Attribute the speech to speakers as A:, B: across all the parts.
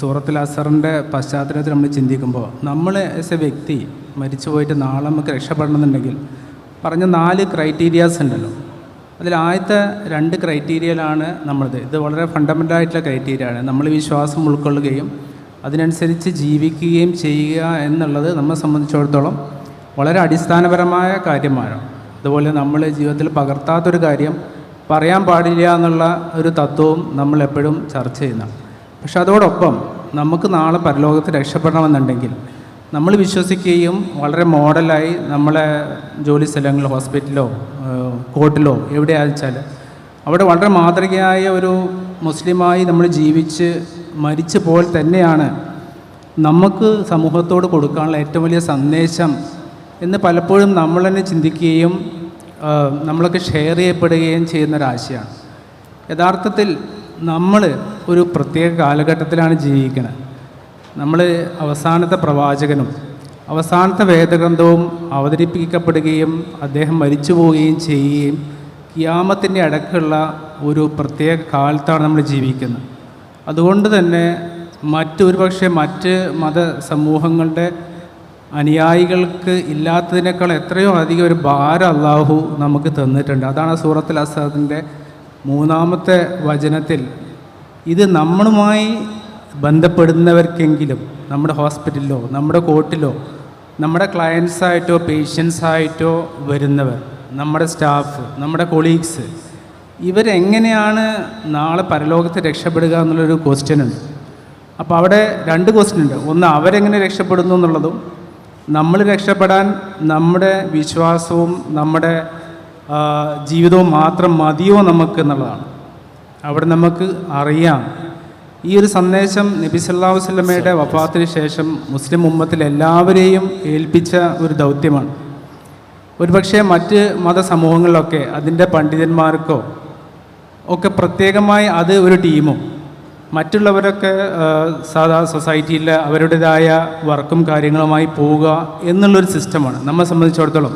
A: സൂറത്തുൽ അസറിന്റെ പശ്ചാത്തലത്തിൽ നമ്മൾ ചിന്തിക്കുമ്പോൾ നമ്മൾ ആസ് എ വ്യക്തി മരിച്ചു പോയിട്ട് നാളെ നമുക്ക് രക്ഷപ്പെടണമെന്നുണ്ടെങ്കിൽ പറഞ്ഞ നാല് ക്രൈറ്റീരിയാസ് ഉണ്ടല്ലോ. അതിൽ ആദ്യത്തെ രണ്ട് ക്രൈറ്റീരിയയിലാണ് നമ്മളത്. ഇത് വളരെ ഫണ്ടമെന്റൽ ആയിട്ടുള്ള ക്രൈറ്റീരിയ ആണ്. നമ്മൾ വിശ്വാസം ഉൾക്കൊള്ളുകയും അതിനനുസരിച്ച് ജീവിക്കുകയും ചെയ്യുക എന്നുള്ളത് നമ്മെ സംബന്ധിച്ചിടത്തോളം വളരെ അടിസ്ഥാനപരമായ കാര്യമാണ്. അതുപോലെ നമ്മൾ ജീവിതത്തിൽ പകർത്താത്തൊരു കാര്യം പറയാൻ പാടില്ല എന്നുള്ള ഒരു തത്വവും നമ്മൾ എപ്പോഴും ചർച്ച ചെയ്യുന്നതാണ്. പക്ഷെ അതോടൊപ്പം നമുക്ക് നാളെ പരലോകത്ത് രക്ഷപ്പെടണമെന്നുണ്ടെങ്കിൽ നമ്മൾ വിശ്വസിക്കുകയും വളരെ മോഡലായി നമ്മളെ ജോലി സ്ഥലങ്ങളിൽ ഹോസ്പിറ്റലോ കോർട്ടിലോ എവിടെയാണെന്ന് വെച്ചാൽ അവിടെ വളരെ മാതൃകയായ ഒരു മുസ്ലിമായി നമ്മൾ ജീവിച്ച് മരിച്ചു പോൽ തന്നെയാണ് നമുക്ക് സമൂഹത്തോട് കൊടുക്കാനുള്ള ഏറ്റവും വലിയ സന്ദേശം എന്ന് പലപ്പോഴും നമ്മൾ തന്നെ ചിന്തിക്കുകയും നമ്മളൊക്കെ ഷെയർ ചെയ്യപ്പെടുകയും ചെയ്യുന്നൊരാശയാണ് യഥാർത്ഥത്തിൽ നമ്മൾ ഒരു പ്രത്യേക കാലഘട്ടത്തിലാണ് ജീവിക്കുന്നത് നമ്മൾ അവസാനത്തെ പ്രവാചകനും അവസാനത്തെ വേദഗ്രന്ഥവും അവതരിപ്പിക്കപ്പെടുകയും അദ്ദേഹം മരിച്ചു പോവുകയും ചെയ്യുകയും കിയാമത്തിന്റെ അടക്കമുള്ള ഒരു പ്രത്യേക കാലത്താണ് നമ്മൾ ജീവിക്കുന്നത്. അതുകൊണ്ട് തന്നെ മറ്റൊരു പക്ഷേ മറ്റ് മത സമൂഹങ്ങളുടെ അനുയായികൾക്ക് ഇല്ലാത്തതിനേക്കാൾ എത്രയോ അധികം ഒരു ഭാരം അള്ളാഹു നമുക്ക് തന്നിട്ടുണ്ട്. അതാണ് സൂറത്തുൽ അസാദിന്റെ മൂന്നാമത്തെ വചനത്തിൽ ഇത് നമ്മളുമായി ബന്ധപ്പെടുന്നവർക്കെങ്കിലും നമ്മുടെ ഹോസ്പിറ്റലിലോ നമ്മുടെ കോർട്ടിലോ നമ്മുടെ ക്ലയൻസായിട്ടോ പേഷ്യൻസായിട്ടോ വരുന്നവർ നമ്മുടെ സ്റ്റാഫ് നമ്മുടെ കൊളീഗ്സ് ഇവരെങ്ങനെയാണ് നാളെ പരലോകത്ത് രക്ഷപ്പെടുക എന്നുള്ളൊരു ക്വസ്റ്റ്യൻ ഉണ്ട്. അപ്പോൾ അവിടെ രണ്ട് ക്വസ്റ്റ്യൻ ഉണ്ട്. ഒന്ന് അവരെങ്ങനെ രക്ഷപ്പെടുന്നു എന്നുള്ളതും നമ്മൾ രക്ഷപ്പെടാൻ നമ്മുടെ വിശ്വാസവും നമ്മുടെ ജീവിതവും മാത്രം മതിയോ നമുക്ക് എന്നുള്ളതാണ്. അവിടെ നമുക്ക് അറിയാം. ഈ ഒരു സന്ദേശം നബി സല്ലാഹു അലൈഹി വസല്ലമയുടെ വഫാത്തിന് ശേഷം മുസ്ലിം ഉമ്മത്തിൽ എല്ലാവരെയും ഏൽപ്പിച്ച ഒരു ദൗത്യമാണ്. ഒരുപക്ഷെ മറ്റ് മതസമൂഹങ്ങളിലൊക്കെ അതിന്റെ പണ്ഡിതന്മാർക്കോ ഒക്കെ പ്രത്യേകമായി അത് ഒരു ടീമോ മറ്റുള്ളവരൊക്കെ സാധാ സൊസൈറ്റിയിൽ അവരുടേതായ വർക്കും കാര്യങ്ങളുമായി പോവുക എന്നുള്ളൊരു സിസ്റ്റമാണ്. നമ്മെ സംബന്ധിച്ചിടത്തോളം.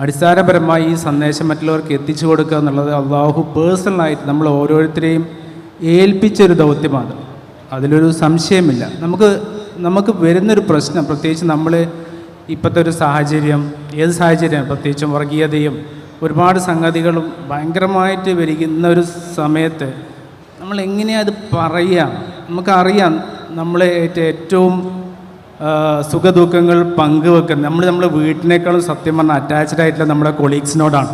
A: അടിസ്ഥാനപരമായി ഈ സന്ദേശം മറ്റുള്ളവർക്ക് എത്തിച്ചു കൊടുക്കുക എന്നുള്ളത് അള്ളാഹു പേഴ്സണലായിട്ട് നമ്മൾ ഓരോരുത്തരെയും ഏൽപ്പിച്ചൊരു ദൗത്യമാണ്. അതിലൊരു സംശയമില്ല. നമുക്ക് നമുക്ക് വരുന്നൊരു പ്രശ്നം പ്രത്യേകിച്ച് നമ്മൾ ഇപ്പോഴത്തെ ഒരു സാഹചര്യം ഏത് സാഹചര്യം പ്രത്യേകിച്ചും വർഗീയതയും ഒരുപാട് സംഗതികളും ഭയങ്കരമായിട്ട് വരിക്കുന്ന ഒരു സമയത്ത് നമ്മൾ എങ്ങനെയാണ് അത് പറയുക നമുക്കറിയാം നമ്മളെ ഏറ്റവും സുഖദുഃഖങ്ങൾ പങ്കുവെക്കുന്നത്. നമ്മൾ നമ്മുടെ വീട്ടിനേക്കാളും സത്യം പറഞ്ഞാൽ അറ്റാച്ച്ഡ് ആയിട്ടുള്ള നമ്മുടെ കൊളീഗ്സിനോടാണ്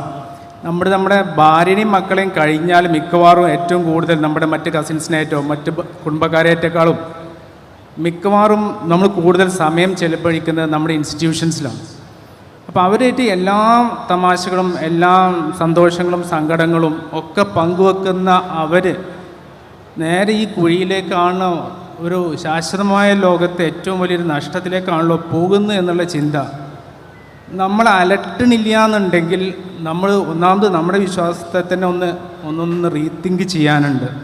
A: നമ്മുടെ നമ്മുടെ ഭാര്യയും മക്കളെയും കഴിഞ്ഞാൽ മിക്കവാറും ഏറ്റവും കൂടുതൽ നമ്മുടെ മറ്റ് കസിൻസിനായിട്ടോ മറ്റ് കുടുംബക്കാരേറ്റേക്കാളും മിക്കവാറും നമ്മൾ കൂടുതൽ സമയം ചെലവഴിക്കുന്നത് നമ്മുടെ ഇൻസ്റ്റിറ്റ്യൂഷൻസിലാണ് അപ്പോൾ അവരായിട്ട് എല്ലാ തമാശകളും എല്ലാ സന്തോഷങ്ങളും സങ്കടങ്ങളും ഒക്കെ പങ്കുവെക്കുന്ന അവർ നേരെ ഈ കുഴിയിലേക്കാണ് ഒരു ശാശ്വതമായ ലോകത്തെ ഏറ്റവും വലിയൊരു നഷ്ടത്തിലേക്കാണല്ലോ പോകുന്നത് എന്നുള്ള ചിന്ത. നമ്മൾ അലട്ടണില്ല എന്നുണ്ടെങ്കിൽ നമ്മൾ ഒന്നാമത് നമ്മുടെ വിശ്വാസത്തെ തന്നെ ഒന്ന് ഒന്നൊന്ന് റീതിങ്ക് ചെയ്യാനുണ്ട്.